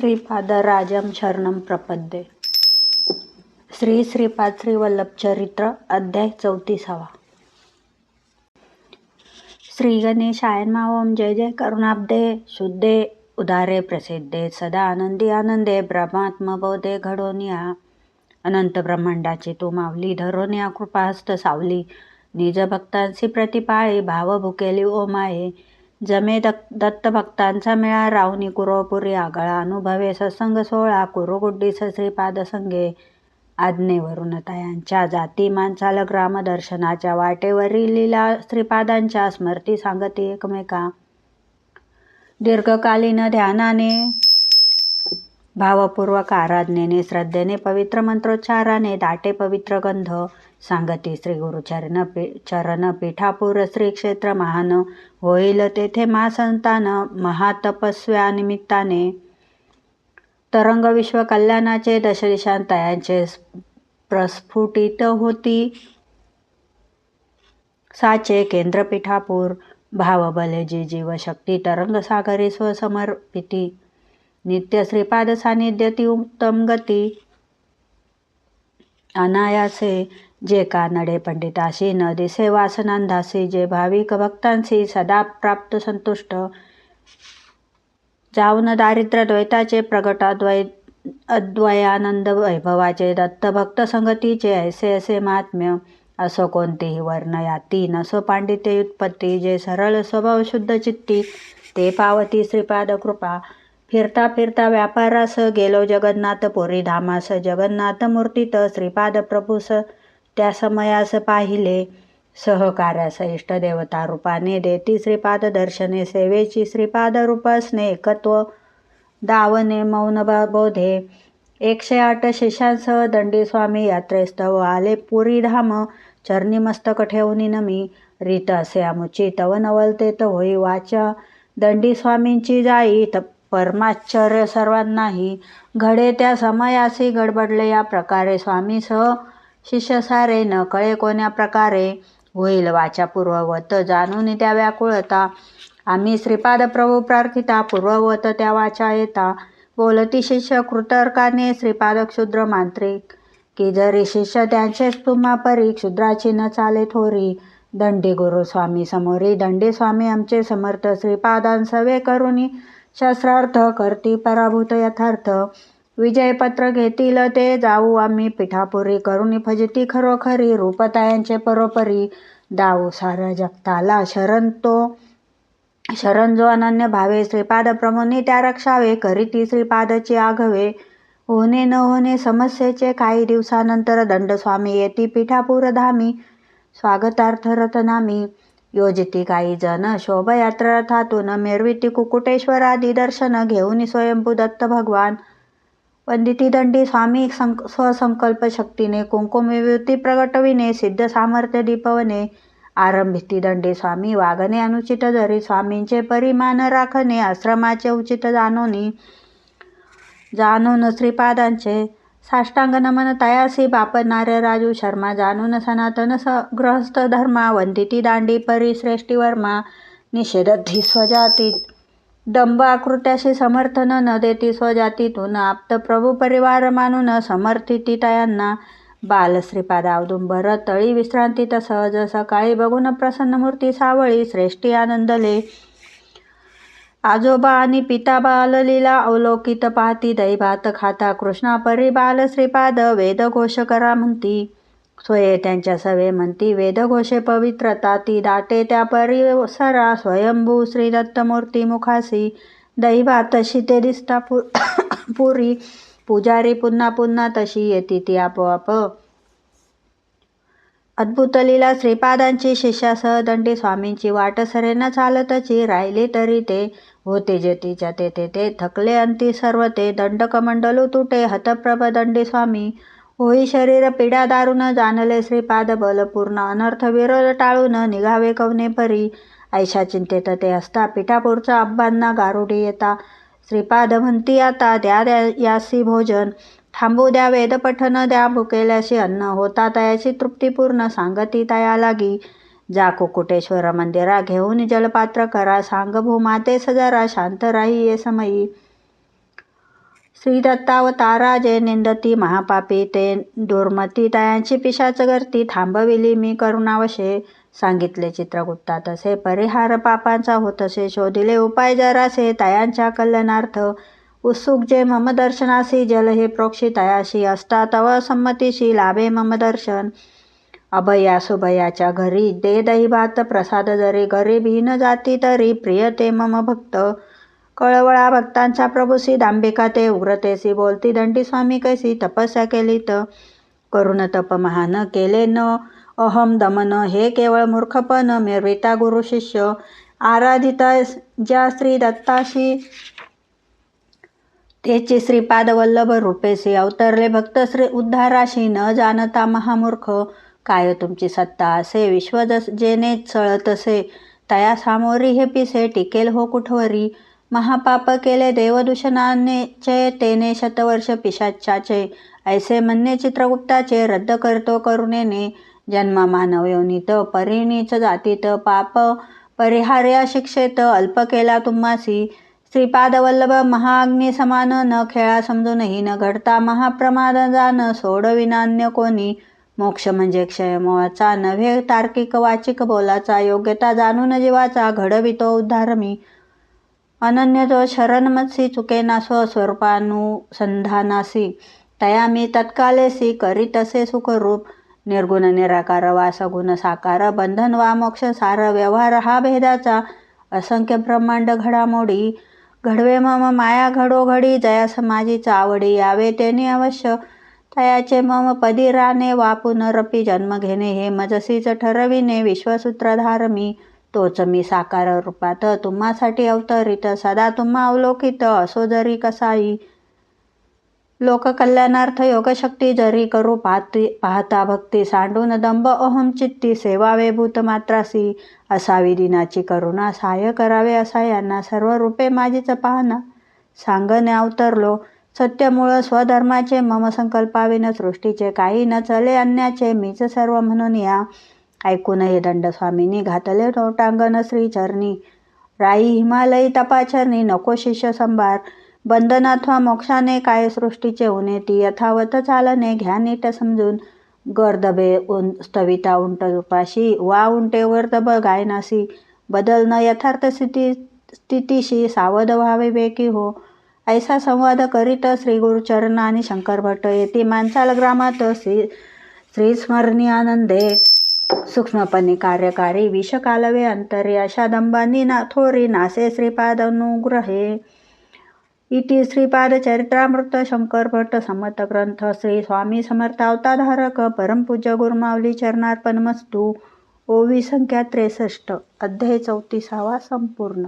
श्रीपादराजं शरणं प्रपद्ये. श्री श्रीपाद श्री वल्लभचरित्र अध्याय चौतीसावा. श्री गणेशाय ओम जय जय करुणाब्दे शुद्धे उदारे प्रसिद्धे सदा आनंदी आनंदे ब्रह्मात्मबोधे घडोनिया. अनंत ब्रह्मांडाची तू मावली धरोनिया कृपाहस्त सावली. निज भक्तांची प्रतिपाळी भाव भुकेली ओमाये. जमे दत्त दत्तभक्तांचा मेळा रावणी कुरोपुरी आगळा अनुभवे सत्संग सोहळा कुरुगुड्डी श्रीपाद संगे आज्ञेवरून तयांच्या जाती माणसाल ग्रामदर्शनाच्या वाटेवरील लीला श्रीपादांच्या स्मृती सांगती एकमेका. दीर्घकालीन ध्यानाने भावपूर्वक आराधनेने श्रद्धेने पवित्र मंत्रोच्चाराने दाटे पवित्र गंध सांगती. श्री गुरुचरण पी चरण पीठापूर श्री क्षेत्र महान होईल तेथे महासंतान महातपस्व्या निमित्ताने. तरंग विश्व कल्याणाचे दशदिशांतयांचे प्रस्फुटित होती. साचे केंद्रपीठापूर भावबले जी जीवशक्ती तरंग सागरी स्वसमर्पिती. नित्य श्रीपाद सानिध्य ती उत्तम गती अनायासे जे कानडे पंडिताशी न दिसे वासनांधासी जे भाविक भक्तांशी सदा प्राप्त संतुष्ट। जाऊन दारिद्र्य द्वैताचे प्रगट अद्वै अद्वयानंद वैभवाचे दत्तभक्त संगतीचे ऐसे असे महात्म्य। असो कोणतेही वर्ण याती नसो पांडित्य उत्पत्ती जे सरळ स्वभाव शुद्ध चित्ती ते पावती श्रीपाद कृपा। फिरता फिरता व्यापारास गेलो जगन्नाथ पुरी धामास जगन्नाथ मूर्तीत श्रीपाद प्रभूस. त्या समयास पाहिले सहकार्यास इष्टदेवता रूपाने देती श्रीपाद दर्शने सेवेची श्रीपाद रूपासने एकत्व. दावने मौन बोधे. एकशे आठ शिष्यांसह दंडी स्वामी यात्रेस्तव आले पुरी धाम. चरणी मस्तक ठेवून नमी. रीत असे आमुची तव नवलतेत होई वाचा. दंडी स्वामींची जाई परमाश्चर्य सर्वांनाही. घडे त्या समयासी गडबडले या प्रकारे स्वामी सह शिष्य सारे न कळे कोण्या प्रकारे होईल वाचा पूर्ववत जाणून त्या व्याकुळता. आम्ही श्रीपाद प्रभू प्रार्थिता पूर्ववत त्या वाचा येता. बोलती शिष्य कृतर्काने श्रीपाद क्षुद्र मांत्रिक. की जरी शिष्य त्यांचेच तुम्हा परी क्षुद्राची न चाले थोरी. दंडी गुरु स्वामी समोरी दंडी स्वामी आमचे समर्थ. श्रीपादांसवे करुनी शस्त्रार्थ करती पराभूत यथार्थ. विजयपत्र घेतील ते जाऊ आम्ही पिठापुरी करून फजती खरोखरी रूपतायांचे परोपरी. दाऊ सार जगताला शरण तो. शरण जो अनन्य भावे श्रीपाद प्रमोनी त्या रक्षावे करीती श्रीपादची आघवे. होणे न होणे समस्येचे काही दिवसानंतर दंडस्वामी येती पिठापूर धामी. स्वागतार्थ रतनामी. योजिती काही जण शोभयात्रा रथातून मिरविती कुकुटेश्वरादी दर्शन घेऊन स्वयंभू दत्त भगवान. वंदिती दंडी स्वामी संक स्वसंकल्प शक्तीने कुंकुमविभूती प्रगटविने सिद्ध सामर्थ्य दीपवने आरंभिती दंडी स्वामी वागणे अनुचित जरी स्वामींचे परिमाण राखणे आश्रमाचे उचित जाणोनी जाणून श्रीपादांचे साष्टांग नमन तयासी बापनार्य राजू शर्मा जाणून सनातन स गृहस्थ धर्मा वंदिती दांडी परी श्रेष्ठी वर्मा निषेधी स्वजाती. दंभ आकृत्याशी समर्थन न देती स्वजातीतून आप्त प्रभू परिवार मानून समर्थिती तयांना. बालश्रीपाद अवदुंबर तळी विश्रांतीत सहज सकाळी बघून प्रसन्न मूर्ती सावळी श्रेष्ठी आनंदले. आजोबा आणि पिता बाललीला अवलोकित पाहती दैभात खाता कृष्णा परी बाल श्रीपाद वेदघोष करा म्हणती. सोये त्यांच्या सवे म्हणती वेदघोषे पवित्रता ती दाटे त्या परिसरा स्वयंभू श्री दत्तमूर्ती मुखासी दैवा तशी ते दिसता पुरी पुजारी पुन्हा पुन्हा तशी येते ती आपोआप. अद्भुतलीला श्रीपादांची शिष्यासह दंडी स्वामींची वाट सरेना चालतची राहिली तरी ते होते जेतीच्या तेथे ते थकले अंती सर्व ते दंडकमंडलू तुटे हतप्रभ दंडी स्वामी. होई शरीर पीडा दारुण जाणले श्रीपाद बलपूर्ण अनर्थ विरोध टाळून निघावे कवने परी. ऐशा चिंतेत ते असता पिठापूरचा अब्बांना गारुडी येता. श्रीपाद म्हणती आता द्या द्या यासी भोजन. थांबू द्या वेदपठन द्या भुकेल्याशी अन्न होता तयाची तृप्तीपूर्ण सांगती तया लागी. जा कुकुटेश्वर मंदिरा घेऊन जलपात्र करा सांग भूमाते सजरा शांत राही ये समयी. श्री दत्तावतारा जे निंदती महापापी ते दुर्मती तयांची पिशाच गर्ती थांबविली मी करुणावशे. सांगितले चित्रगुप्ता तसे परिहार पापांचा होतसे शोधिले उपाय जरासे तयांच्या कल्याणार्थ. उत्सुक जे मम दर्शनासी जल हे प्रोक्षी असता तव संमतीशी लाभे मम दर्शन। अभया सुभयाच्या घरी दे दही भात प्रसाद जरी गरीबहीन जाती तरी प्रियते मम भक्त। कळवळा भक्तांच्या प्रभूसी दांबिका ते उग्रतेसी बोलती दंडी स्वामी कैसी तपस्या केली तर करुण तप महान केले न। अहम दमन हे केवळ मूर्खपण मिरविता गुरु शिष्य। आराधिता ज्या श्री दत्ताशी तेचे श्रीपाद वल्लभ रूपेसी अवतरले भक्त श्री उद्धाराशी न जाणता महामूर्ख. काय हो तुमची सत्ता? असे विश्व जस जेने चळतसे तया सामोरी हे पिसे टिकेल हो कुठवरी. महापाप केले देवदूषणाचे तेने शतवर्ष पिशाच्याचे ऐसे म्हणणे चित्रगुप्ताचे रद्द करतो करुणेने. जन्म मानव योनीत परिणीच जातीत पाप. परिहार्या शिक्षेत अल्प केला तुम्हासी. श्रीपादवल्लभ महाअग्नी समान न खेळा समजूनही न घडता महाप्रमाद जाण सोडविनान्य कोणी. मोक्ष म्हणजे क्षयमोहाचा नव्हे तार्किक वाचिक बोलाचा योग्यता जाणून जीवाचा घडवितो उद्धार मी अनन्य जो शरणमत्सी चुकेना स्वस्वरूपानुसंधानासी. तया मी तत्कालेसी करी तसे सुखरूप. निर्गुण निराकार वा सगुण साकार बंधन वा मोक्ष सार व्यवहार हा भेदाचा असंख्य ब्रह्मांड घडामोडी. घडवे मम माया घडोघडी जयास माझी आवडी यावे तेने अवश्य. तयाचे मम पदी राणे वा पुनरपी जन्म घेणे हे मजसीच ठरविणे विश्वसूत्रधार मी. तोच मी साकार रूपात तुम्हासाठी अवतरित सदा तुम्हा अवलोकित असो जरी कसाई. लोककल्याणार्थ योगशक्ती जरी करू पाहती पाहता भक्ती सांडून दंब अहम चित्ती सेवावे भूतमात्रासी. असावी दिनाची करुणा सहाय्य करावे असा यांना सर्व रूपे माझीच पाहना. सांगणे अवतरलो सत्यमुळं स्वधर्माचे मम संकल्पाविन सृष्टीचे काही न चले अन्याचे मीच सर्व म्हणून या. ऐकून हे दंडस्वामींनी घातले नोटांगण श्रीचरणी. राई हिमालयी तपाचरणी नको शिष्य संभार. बंधन अथवा मोक्षाने काय सृष्टीचे उणे ती यथावत चालने घ्या नीट समजून. गर्दबे उन स्तविता उंट उपाशी वा उंटे वर्दब गायनासी. बदल न यथार्थ स्थिती स्थितीशी सावध व्हावे बेकी हो. ऐसा संवाद करीत श्री गुरुचरण आणि शंकर भट्ट येथे माणसाल ग्रामात श्री श्रीस्मरणी आनंदे. सूक्ष्मपणे कार्यकारी विषकालवे अंतरे अशा दंबानी ना थोरी नासे श्रीपाद अनुग्रहे. इति श्रीपादचरित्रामृत शंकर भट्ट समर्थ ग्रंथ श्री स्वामी समर्थावताधारक परमपूज्य गुरुमावली चरणार्पण मस्तू ओवी संख्या त्रेसष्ट अध्याय चौतीसावा संपूर्ण.